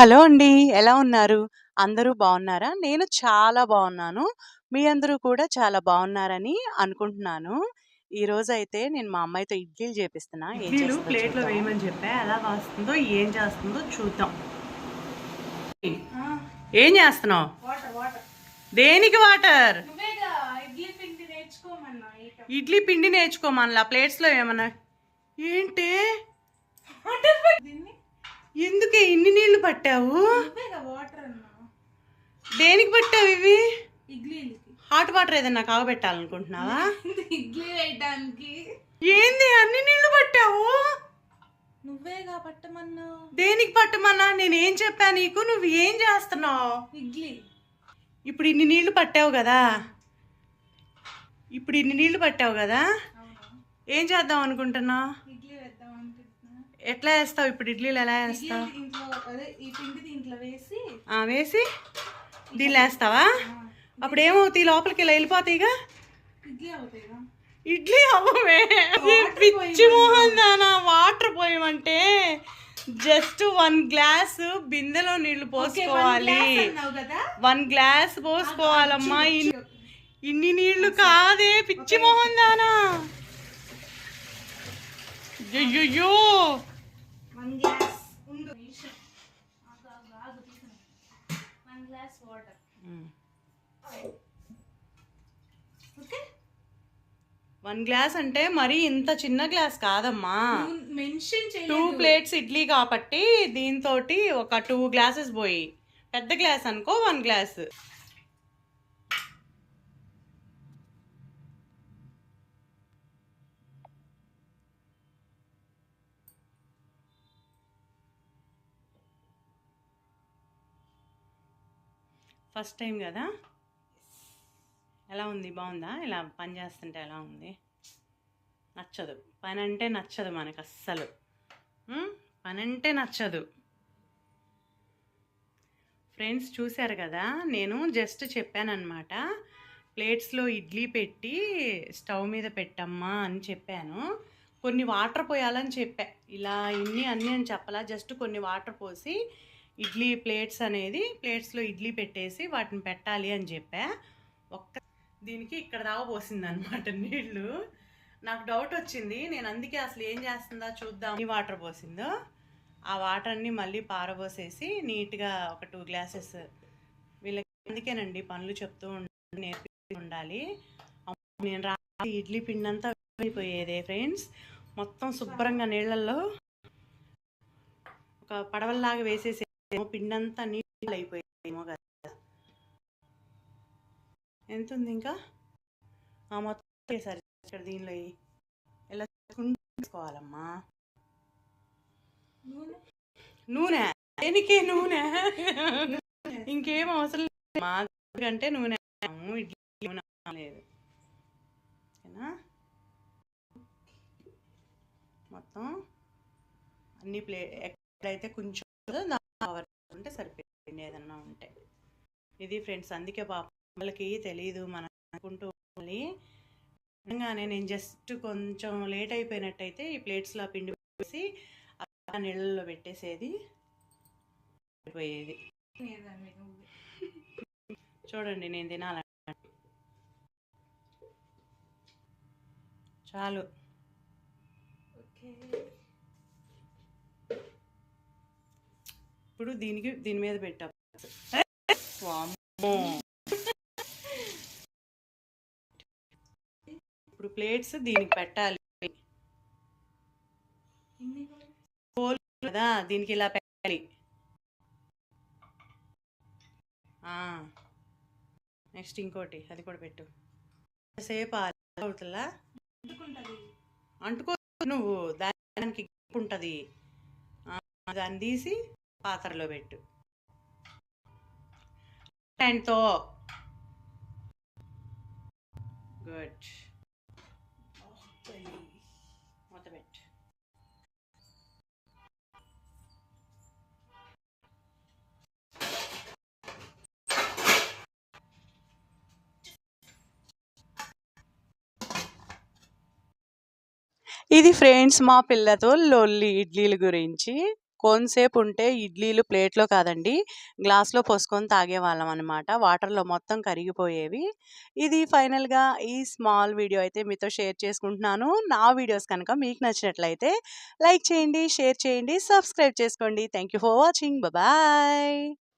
Hello అండి. ఎలా ఉన్నారు? అందరూ బావున్నారా? నేను చాలా బావున్నాను. మీ అందరూ కూడా చాలా బావున్నారని అనుకుంటున్నాను. ఈరోజైతే నేను మా అమ్మాయితో ఇడ్లీలు చేపిస్తున్నా. ఇడ్లీలు ప్లేట్లో. వేయమని చెప్పా ఎలా వస్తుందో ఏం చేస్తుందో చూద్దాం ఏం చేస్తున్నావు వాటర్ వాటర్ దేనికి వాటర్ ఇడ్లీ పిండి నేర్చుకోమన్నా ప్లేట్స్లో ఏమన్నా ఏంటి దీన్ని ఎందుకే ఇన్ని నీళ్ళు పట్టావు దేనికి పట్టావు ఇవి? హాట్ వాటర్ ఏదన్నా కాగబెట్టాలనుకుంటున్నావా? ఇడ్లీ వేయడానికి ఏంది? అన్ని నీళ్ళు పట్టావు? నువ్వేగా పట్టమన్నా. దేనికి పట్టమన్నా? నేనేం చెప్పా నీకు? నువ్వు ఏం చేస్తున్నావు? ఇడ్లీ. ఇప్పుడు ఇన్ని నీళ్ళు పట్టావు కదా. ఇప్పుడు ఇన్ని నీళ్ళు పట్టావు కదా. ఏం చేద్దాం అనుకుంటున్నావు? ఎట్లా వేస్తావు? ఇప్పుడు ఇడ్లీలు ఎలా వేస్తావు? వేసి ఆ, వేసి దీనిలో వేస్తావా? అప్పుడు ఏమవుతాయి? లోపలికి ఇలా వెళ్ళిపోతాయిగా ఇడ్లీ అవ్వమే పిచ్చి మోహన్ దానా వాటర్ పోయమంటే జస్ట్ వన్ గ్లాస్ బిందెలో నీళ్ళు పోసుకోవాలి. One glass పోసుకోవాలమ్మా. ఇన్- ఇన్ని నీళ్ళు కాదే పిచ్చి మోహన్ దానా అయ్యయ్యో! వన్ గ్లాస్ ఉండు. One glass water okay one glass అంటే మరి ఇంత చిన్న గ్లాస్ కాదమ్మా. మెన్షన్ టూ ప్లేట్స్ ఇడ్లీ కాబట్టి దీంతో ఒక టూ గ్లాసెస్ పోయి. పెద్ద గ్లాస్ అనుకో వన్ గ్లాస్ ఫస్ట్ టైం కదా? ఎలా ఉంది? బాగుందా? ఇలా పని చేస్తుంటే ఎలా ఉంది? నచ్చదు. పని అంటే నచ్చదు మనకు అస్సలు పని అంటే నచ్చదు. ఫ్రెండ్స్ చూశారు కదా? నేను జస్ట్ చెప్పానన్నమాట. ప్లేట్స్లో ఇడ్లీ పెట్టి స్టవ్ మీద పెట్టమ్మా అని చెప్పాను. కొన్ని వాటర్ పోయాలని చెప్పా. ఇలా ఇన్ని అన్నీ అని చెప్పలా. జస్ట్ కొన్ని వాటర్ పోసి ఇడ్లీ ప్లేట్స్ అనేది ప్లేట్స్లో ఇడ్లీ పెట్టేసి వాటిని పెట్టాలి అని చెప్పా. ఒక్క దీనికి ఇక్కడ దాకా పోసింది అనమాట నీళ్ళు. నాకు డౌట్ వచ్చింది. నేను అందుకే అసలు ఏం చేస్తుందా చూద్దాం. ఈ వాటర్ పోసిందో. ఆ వాటర్ని మళ్ళీ పారబోసేసి నీట్గా ఒక టూ గ్లాసెస్ వీళ్ళకి అందుకేనండి పనులు చెప్తూ ఉండాలి నేర్పి ఉండాలి. నేను రా ఇడ్లీ పిండి అంతా అయిపోయేదే ఫ్రెండ్స్. మొత్తం శుభ్రంగా నీళ్ళల్లో ఒక పడవల్లాగా వేసేసి పిండి అంతా నీళ్ళు అయిపోయేమో కదా. ఎంత ఉంది ఇంకా? ఆ మొత్తం వేసారు ఇక్కడ దీనిలో ఎయ్. ఇలా తీసుకోవాలమ్మా. నూనె? దేనికి నూనె? ఇంకేం అవసరం లేదు. మా కంటే నూనె ఇడ్లీ నూనె లేదు. ఓకేనా? మొత్తం అన్ని ప్లే ఎక్కడైతే కొంచెం కవర్ ఉంటే సరిపోయింది ఏదన్నా ఉంటే. ఇది ఫ్రెండ్స్ అందుకే పాప వాళ్ళకి తెలియదు మనం అనుకుంటూ నిజంగానే నేను జస్ట్ కొంచెం లేట్ అయిపోయినట్టయితే ఈ ప్లేట్స్లో ఆ పిండి వేసి ఆ నీళ్ళల్లో పెట్టేసేది. అయిపోయేది. చూడండి నేను తినాల చాలు. ఓకే. ఇప్పుడు దీనికి దీని మీద పెట్టా. ఇప్పుడు ప్లేట్స్ దీనికి పెట్టాలి. కదా దీనికి ఇలా పెట్టాలి. నెక్స్ట్ ఇంకోటి అది కూడా పెట్టు. సేపు అవుతుందా? అంటుకో నువ్వు దానికి ఉంటుంది దాన్ని తీసి పాత్రలో పెట్టు. హ్యాండ్తో గుడ్ మూత పెట్టు. ఇది ఫ్రెండ్స్ మా పిల్లతో లొల్లి ఇడ్లీల గురించి. కొంతసేపు ఉంటే ఇడ్లీలు ప్లేట్‌లో కాదండి, గ్లాస్‌లో పోసుకొని తాగేవాళ్ళం అనమాట. వాటర్‌లో మొత్తం కరిగిపోయేవి. ఇది ఫైనల్‌గా ఈ స్మాల్ వీడియో అయితే మీతో షేర్ చేసుకుంటున్నాను. నా వీడియోస్ కనుక మీకు నచ్చినట్లయితే లైక్ చేయండి, షేర్ చేయండి, సబ్స్క్రైబ్ చేసుకోండి. Thank you for watching. Bye.